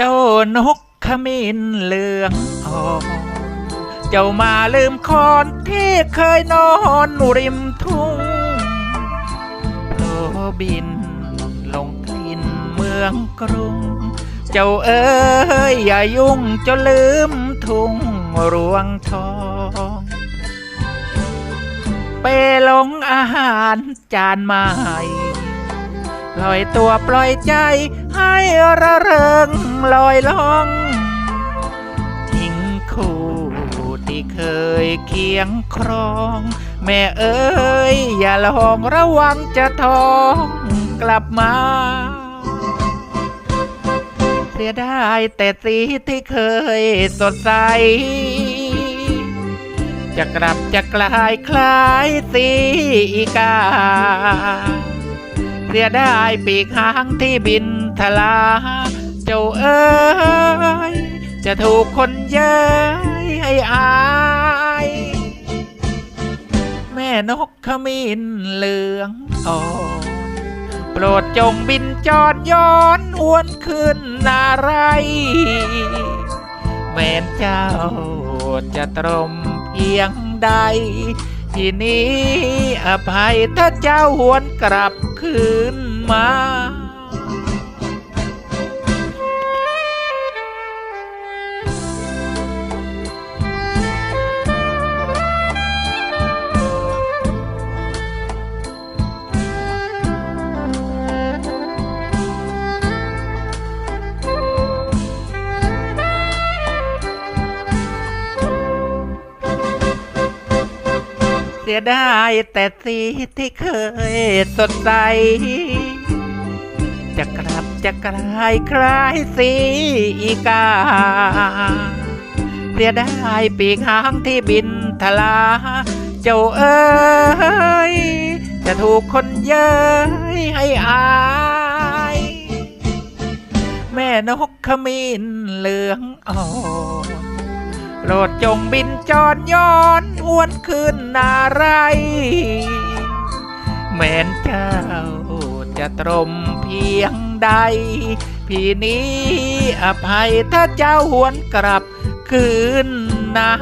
จ้านกขมิ้นเหลืองอ่อนเจ้ามาลืมคอนที่เคยนอนริมทุ่งโผบินลงกลิ่นเมืองกรุง เจ้าเอ๋ยอย่ายุ่งจนลืมทุ่งรวงทองไปหลงอาหารจานใหม่ ปล่อยตัวปล่อยใจ ให้ระเริงลอยล่องทิ้งคู่ที่เคยเคียงครอง แม่เอ๋ยอย่าลองระวังจะท้องกลับมา เสียดายแต่สีที่เคยสดใสจะกลับจะกลายคล้ายสีกา สียดายปีกหางที่บินทลา เจ้าเอ๋ยจะถูกคนเย้ยให้อาย แม่นกขมิ้นเหลืองอ่อนโปรดจงบินจอดย้อนหวนขึ้นนาไร แม้นเจ้าจะตรมเพียงใด ที่นี้อภัยถ้าเจ้าหวนกลับ คืนมา เสียดายแต่สีที่เคยสดใส จะกลับจะกลายคล้ายสีอีกา เสียดายปีกหางที่บินทลา เจ้าเอ๋ยจะถูกคนเย้ยให้อายแม่นกขมิ้นเหลืองอ่อน โปรดจงบินจอดย้อนหวนขึ้นนาไรแม้นเจ้าจะตรมเพียงใด พี่นี้อภัยถ้าเจ้าหวนกลับคืนนา